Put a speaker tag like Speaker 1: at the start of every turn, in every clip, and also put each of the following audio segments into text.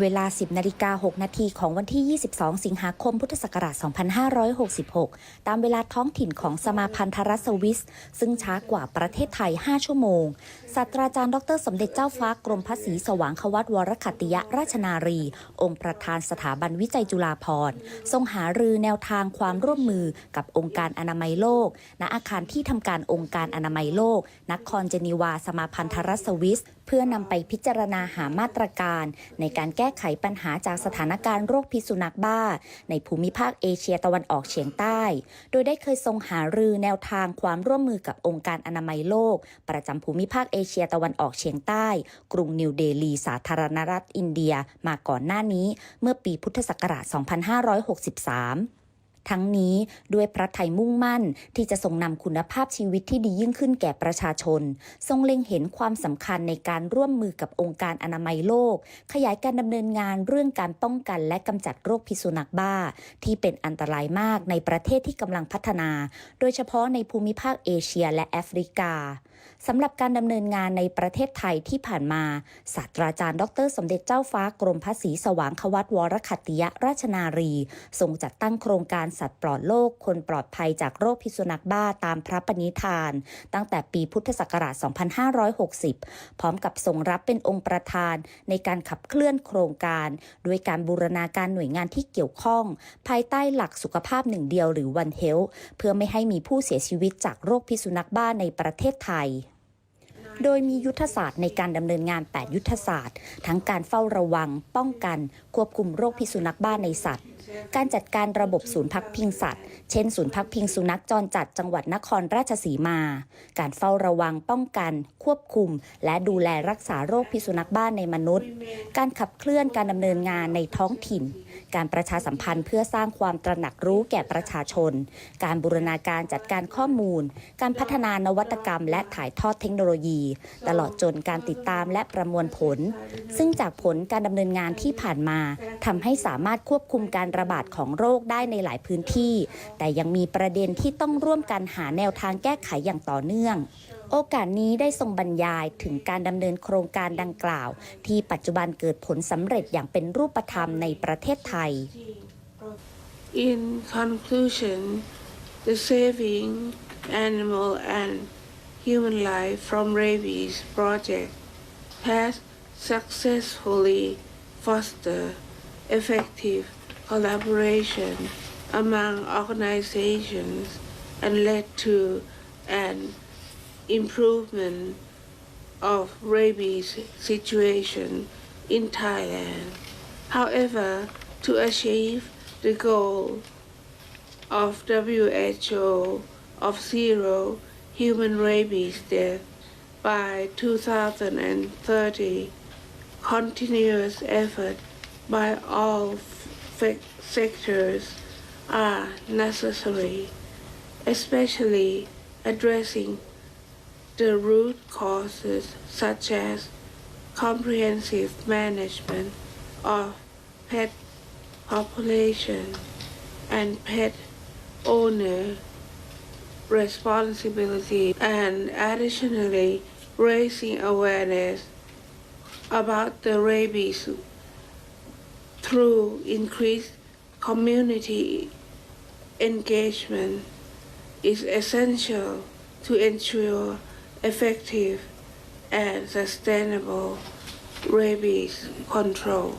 Speaker 1: เวลา 10นาฬิกา6นาทีของวันที่ 22 สิงหาคมพุทธศักราช 2566 ตามเวลาท้องถิ่นของสมาพันธรัฐสวิส ซึ่งช้ากว่าประเทศไทย 5 ชั่วโมง ศาสตราจารย์ดรสมเด็จเจ้าฟ้ากรมพระศรีสว่างควัตวรคตติยราชนารี องค์ประธานสถาบันวิจัยจุฬาภรณ์ทรงหารือแนวทางความร่วมมือกับองค์การอนามัยโลก ณอาคารที่ทำการองค์การอนามัยโลก นครเจนีวาสมาพันธรัฐสวิส เพื่อนำไปพิจารณาหามาตรการ ในการแก้ไขปัญหาจากสถานการณ์โรคพิษสุนัขบ้า ในภูมิภาคเอเชียตะวันออกเฉียงใต้ โดยได้เคยทรงหารือแนวทางความร่วมมือกับองค์การอนามัยโลก ประจำภูมิภาคเอเชียตะวันออกเฉียงใต้ กรุงนิวเดลี สาธารณรัฐอินเดีย มาก่อนหน้านี้ เมื่อปีพุทธศักราช 2563 ทั้งนี้ด้วยพระไทยมุ่งมั่นที่จะทรงนำคุณภาพชีวิตที่ดียิ่งขึ้นแก่ประชาชน ทรงเล็งเห็นความสำคัญในการร่วมมือกับองค์การอนามัยโลก ขยายการดำเนินงานเรื่องการป้องกันและกำจัดโรคพิษสุนัขบ้า ที่เป็นอันตรายมากในประเทศที่กำลังพัฒนา โดยเฉพาะในภูมิภาคเอเชียและแอฟริกาสำหรับการดำเนินงานในประเทศไทยที่ผ่านมา ศาสตราจารย์ ดร สมเด็จเจ้าฟ้ากรมพระศรีสว่างควัตวรคัตติยราชนารี ทรงจัดตั้งโครงการสัตว์ปลอดโลก คนปลอดภัยจากโรคพิษสุนัขบ้าตามพระปณิธาน ตั้งแต่ปีพุทธศักราช 2560 พร้อมกับทรงรับเป็นองค์ประธานในการขับเคลื่อนโครงการด้วยการบูรณาการหน่วยงานที่เกี่ยวข้อง ภายใต้หลักสุขภาพหนึ่งเดียวหรือ One Health เพื่อไม่ให้มีผู้เสียชีวิตจากโรคพิษสุนัขบ้าในประเทศไทย โดยมียุทธศาสตร์ในการดำเนินงาน 8 ยุทธศาสตร์ ทั้งการเฝ้าระวัง ป้องกัน ควบคุมโรคพิษสุนัขบ้าในสัตว์ การจัดการระบบศูนย์พักพิงสัตว์ เช่น ศูนย์พักพิงสุนัขจรจัดจังหวัดนครราชสีมา การเฝ้าระวังป้องกัน ควบคุม และดูแลรักษาโรคพิษสุนัขบ้านในมนุษย์ การขับเคลื่อนการดำเนินงานในท้องถิ่น การประชาสัมพันธ์เพื่อสร้างความตระหนักรู้แก่ประชาชน การบูรณาการจัดการข้อมูล การพัฒนานวัตกรรม และถ่ายทอดเทคโนโลยี ตลอดจนการติดตามและประมวลผล ซึ่งจากผลการดำเนินงานที่ผ่านมาทำให้สามารถควบคุมการระบาดของโรคได้ในหลายพื้นที่ แต่ยังมีประเด็นที่ต้องร่วมกันหาแนวทางแก้ไขอย่างต่อเนื่อง โอกาสนี้ได้ทรงบรรยายถึงการดำเนินโครงการดังกล่าว ที่ปัจจุบันเกิดผลสำเร็จอย่างเป็นรูปธรรมในประเทศไทย
Speaker 2: In conclusion, the saving animal and human life from rabies project has successfully fostered effective collaboration among organizations and led to an improvement of rabies situation in Thailand. However, to achieve the goal of WHO of zero human rabies death by 2030, continuous effort by all sectors are necessary, especially addressing the root causes such as comprehensive management of pet population and pet owner responsibility and additionally raising awareness about the rabies through increased community engagement is essential to ensure effective and sustainable rabies control.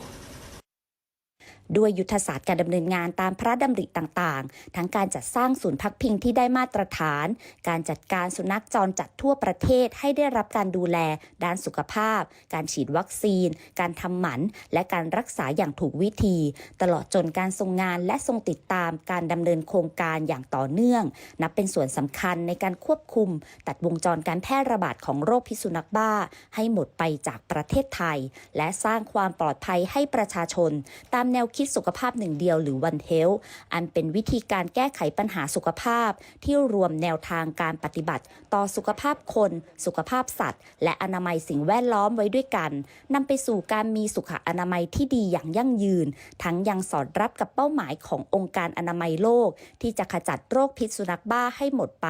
Speaker 1: ด้วยยุทธศาสตร์การดำเนินงานตามพระดำริต่างๆ ทั้งการจัดสร้างศูนย์พักพิงที่ได้มาตรฐาน การจัดการสุนัขจรจัดทั่วประเทศให้ได้รับการดูแล ด้านสุขภาพ การฉีดวัคซีน การทำหมัน และการรักษาอย่างถูกวิธี ตลอดจนการทรงงานและทรงติดตามการดำเนินโครงการอย่างต่อเนื่อง นับเป็นส่วนสำคัญในการควบคุม ตัดวงจรการแพร่ระบาดของโรคพิษสุนัขบ้า ให้หมดไปจากประเทศไทย และสร้างความปลอดภัยให้ประชาชน ตามแนวคิดสุขภาพหนึ่งเดียวหรือ One Health อันเป็นวิธีการแก้ไขปัญหาสุขภาพ ที่รวมแนวทางการปฏิบัติ ต่อสุขภาพคน สุขภาพสัตว์ และอนามัยสิ่งแวดล้อมไว้ด้วยกันนำไปสู่การมีสุขอนามัยที่ดีอย่างยั่งยืน ทั้งยังสอดรับกับเป้าหมายขององค์การอนามัยโลก ที่จะขจัดโรคพิษสุนัขบ้าให้หมดไป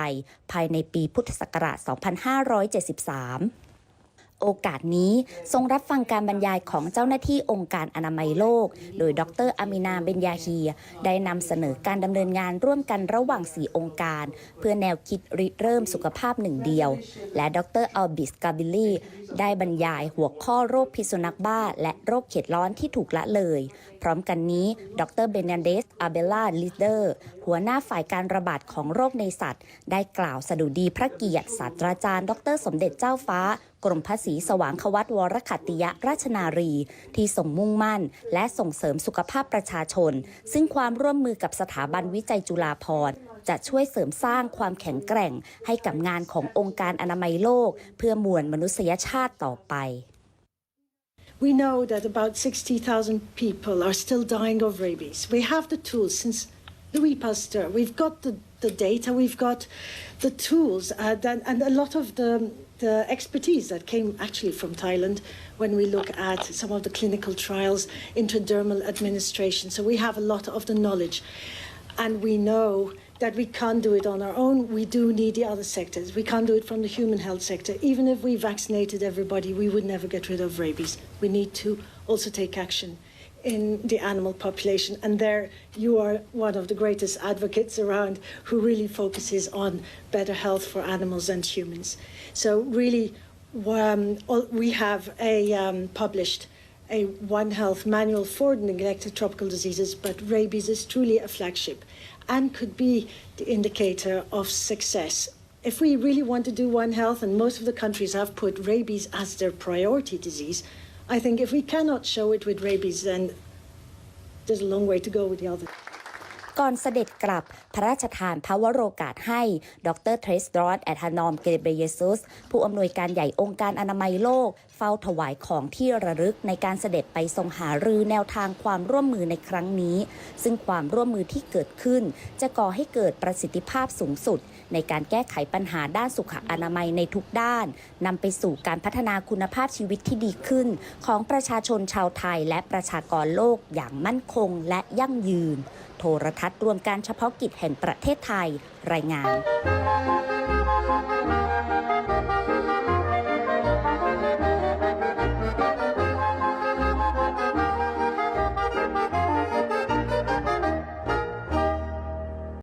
Speaker 1: ภายในปีพุทธศักราช 2573 โอกาสนี้ทรงรับฟังการบรรยายของเจ้าหน้าที่องค์การอนามัยโลก โดยดรอามินาเบนยาฮีได้นำเสนอการดำเนินงานร่วมกันระหว่าง4องค์การ เพื่อแนวคิดริเริ่มสุขภาพหนึ่งเดียว และดรอัลบิสกาบิลลีได้บรรยายหัวข้อโรคพิษสุนัขบ้า และโรคเข็ดร้อนที่ถูกละเลย พร้อมกันนี้ ดรเบนเดสอาเบล่าลิเดอร์หัวหน้าฝ่ายการระบาดของโรคในสัตว์ ได้กล่าวสดุดีพระเกียรติศาสตราจารย์ ดร สมเด็จเจ้าฟ้า กรมพระศรีสว่างควัตวรขัตติยราชนารี ที่ส่งมุ่งมั่น และส่งเสริมสุขภาพประชาชน ซึ่งความร่วมมือกับสถาบันวิจัยจุฬาภรณ์จะช่วยเสริมสร้างความแข็งแกร่ง ให้กับงานขององค์การอนามัยโลก เพื่อมวลมนุษยชาติต่อไป
Speaker 3: We know that about 60,000 people are still dying of rabies. We have the tools since Louis Pasteur. We've got the, the data, we've got the tools, uh, that, and a lot of the, the expertise that came actually from Thailand when we look at some of the clinical trials, intradermal administration. So we have a lot of the knowledge. And we know that we can't do it on our own. We do need the other sectors. We can't do it from the human health sector. Even if we vaccinated everybody, we would never get rid of rabies. We need to also take action in the animal population. And there you are one of the greatest advocates around who really focuses on better health for animals and humans. So really, um, we have a um, published a One Health manual for neglected tropical diseases, but rabies is truly a flagship and could be the indicator of success. If we really want to do One Health, and most of the countries have put rabies as their priority disease, I think if we cannot show it with rabies, then there's a long way to go with the others.
Speaker 1: ก่อนเสด็จกลับพระราชทานพระวโรกาสให้ ดรเทรสดรอสแอธานอมเกเบเยซุส ผู้อำนวยการใหญ่องค์การอนามัยโลก เฝ้าถวายของที่ระลึกในการเสด็จไปทรงหารือแนวทางความร่วมมือในครั้งนี้ ซึ่งความร่วมมือที่เกิดขึ้น จะก่อให้เกิดประสิทธิภาพสูงสุด ในการแก้ไขปัญหาด้านสุขอนามัยในทุกด้านนำไปสู่การพัฒนาคุณภาพชีวิตที่ดีขึ้น ของประชาชนชาวไทยและประชากรโลกอย่างมั่นคงและยั่งยืน โทรทัศน์รวมการเฉพาะกิจแห่งประเทศไทย รายงาน